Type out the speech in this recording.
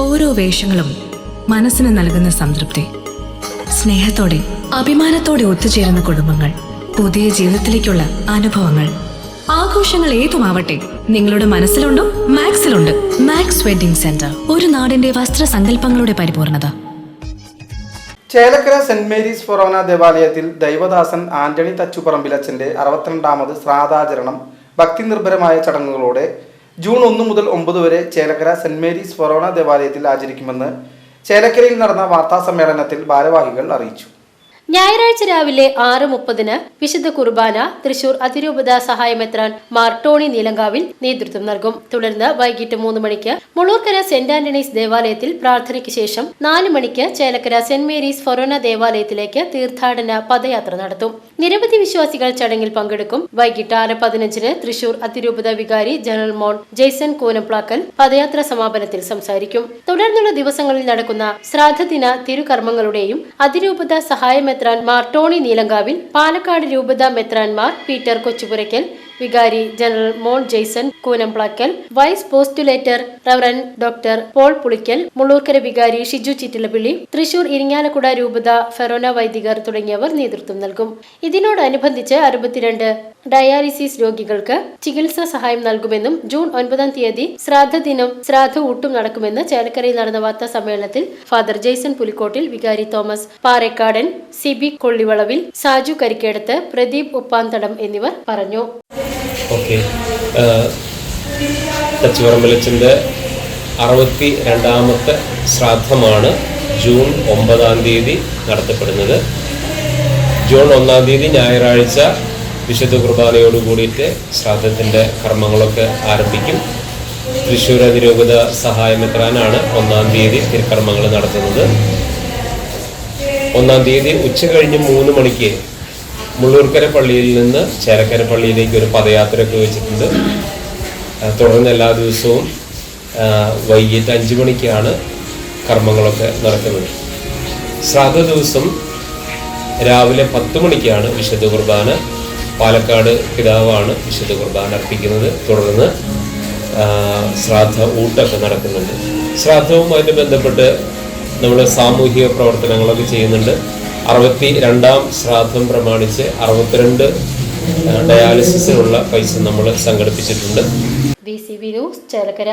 ഓരോ വേഷങ്ങളും മനസ്സിന് നൽകുന്ന സംതൃപ്തി. സ്നേഹത്തോടെ അഭിമാനത്തോടെ ഒത്തുചേരുന്ന കുടുംബങ്ങൾ പുതിയ ജീവിതത്തിലേക്കുള്ള അനുഭവങ്ങൾ. ആഘോഷങ്ങൾ ഏതുമാവട്ടെ നിങ്ങളുടെ മനസ്സിലുണ്ടോ മാക്സിലുണ്ട്. മാക്സ് വെഡിംഗ് സെന്റർ ഒരു നാടിന്റെ വസ്ത്രസങ്കല്പങ്ങളുടെ പരിപൂർണത. ചേലക്കര സെന്റ് മേരീസ് ഫൊറോന ദേവാലയത്തിൽ ദൈവദാസൻ ആന്റണി തച്ചുപറമ്പിലച്ചന്റെ അറുപത്തിരണ്ടാമത് ശ്രാദ്ധാചരണം ഭക്തി നിർഭരമായ ചടങ്ങുകളോടെ ജൂൺ ഒന്ന് മുതൽ ഒമ്പത് വരെ ചേലക്കര സെന്റ് മേരീസ് ഫൊറോണ ദേവാലയത്തിൽ ആചരിക്കുമെന്ന് ചേലക്കരയിൽ നടന്ന വാർത്താ സമ്മേളനത്തിൽ ഭാരവാഹികൾ അറിയിച്ചു. ഞായറാഴ്ച രാവിലെ ആറ് മുപ്പതിന് വിശുദ്ധ കുർബാന തൃശൂർ അതിരൂപത സഹായമെത്രാൻ മാർ ടോണി നീലങ്കാവിൽ നേതൃത്വം നൽകും. തുടർന്ന് വൈകിട്ട് മൂന്ന് മണിക്ക് മുളൂർക്കര സെന്റ് ആന്റണീസ് ദേവാലയത്തിൽ പ്രാർത്ഥനയ്ക്ക് ശേഷം നാല് മണിക്ക് ചേലക്കര സെന്റ് മേരീസ് ഫൊറോന ദേവാലയത്തിലേക്ക് തീർത്ഥാടന പദയാത്ര നടത്തും. നിരവധി വിശ്വാസികൾ ചടങ്ങിൽ പങ്കെടുക്കും. വൈകിട്ട് ആറ് പതിനഞ്ചിന് തൃശൂർ അതിരൂപത വികാരി ജനറൽ മോൺ ജെയ്സൺ കൂനംപ്ലാക്കൽ പദയാത്ര സമാപനത്തിൽ സംസാരിക്കും. തുടർന്നുള്ള ദിവസങ്ങളിൽ നടക്കുന്ന ശ്രാദ്ധദിന തിരുകർമ്മങ്ങളുടെയും അതിരൂപത സഹായമെത്രാൻ മാർ ടോണി നീലങ്കാവിൽ പാലക്കാട് രൂപത മെത്രാൻമാർ പീറ്റർ കൊച്ചുപുരയ്ക്കൽ വികാരി general Mon Jaison Koonamplackal vice postulator reverend doctor Paul Pulickal Mulloorkara വികാരി ഷിജു ചിറ്റിലപ്പിള്ളി തൃശൂർ ഇരിങ്ങാലക്കുട രൂപത ഫെറോന വൈദികർ തുടങ്ങിയവർ നേതൃത്വം നൽകും. ഇതിനോടനുബന്ധിച്ച് അറുപത്തിരണ്ട് ഡയാലിസിസ് രോഗികൾക്ക് ചികിത്സാ സഹായം നൽകുമെന്നും ജൂൺ ഒൻപതാം തീയതി ശ്രാദ്ധ ദിനം ശ്രാദ്ധ ഊട്ടും നടക്കുമെന്ന് ചേലക്കരയിൽ നടന്ന വാർത്താ സമ്മേളനത്തിൽ ഫാദർ ജെയ്സൺ പുലിക്കോട്ടിൽ വികാരി തോമസ് പാറേക്കാടൻ സിബി കൊള്ളിവളവിൽ സാജു കരിക്കേടത്ത് പ്രദീപ് ഉപ്പാന്തടം എന്നിവർ പറഞ്ഞു. അറുപത്തി രണ്ടാമത്തെ ശ്രാദ്ധമാണ് ജൂൺ ഒമ്പതാം തീയതി നടത്തപ്പെടുന്നത്. ജൂൺ ഒന്നാം തീയതി ഞായറാഴ്ച വിശുദ്ധ കുർബാനയോട് കൂടിയിട്ട് ശ്രാദ്ധത്തിന്റെ കർമ്മങ്ങളൊക്കെ ആരംഭിക്കും. തൃശ്ശൂർ അതിരൂപത സഹായമെത്രാനാണ് ഒന്നാം തീയതി തിരുക്കർമ്മങ്ങൾ നടത്തുന്നത്. ഒന്നാം തീയതി ഉച്ച കഴിഞ്ഞ് മൂന്ന് മണിക്ക് മുള്ളൂർക്കര പള്ളിയിൽ നിന്ന് ചേലക്കര പള്ളിയിലേക്ക് ഒരു പദയാത്രയൊക്കെ വെച്ചിട്ടുണ്ട്. തുടർന്ന് എല്ലാ ദിവസവും വൈകിട്ട് അഞ്ച് മണിക്കാണ് കർമ്മങ്ങളൊക്കെ നടക്കുന്നത്. ശ്രാദ്ധ ദിവസം രാവിലെ പത്ത് മണിക്കാണ് വിശുദ്ധ കുർബാന. പാലക്കാട് പിതാവാണ് വിശുദ്ധ കുർബാന അർപ്പിക്കുന്നത്. തുടർന്ന് ശ്രാദ്ധ ഊട്ടൊക്കെ നടക്കുന്നുണ്ട്. ശ്രാദ്ധവുമായിട്ട് ബന്ധപ്പെട്ട് നമ്മൾ സാമൂഹിക പ്രവർത്തനങ്ങളൊക്കെ ചെയ്യുന്നുണ്ട്. അറുപത്തി രണ്ടാം ശ്രാദ്ധം പ്രമാണിച്ച് അറുപത്തിരണ്ട് ഡയാലിസിസിനുള്ള പൈസ നമ്മൾ സംഘടിപ്പിച്ചിട്ടുണ്ട്. ചേലക്കര.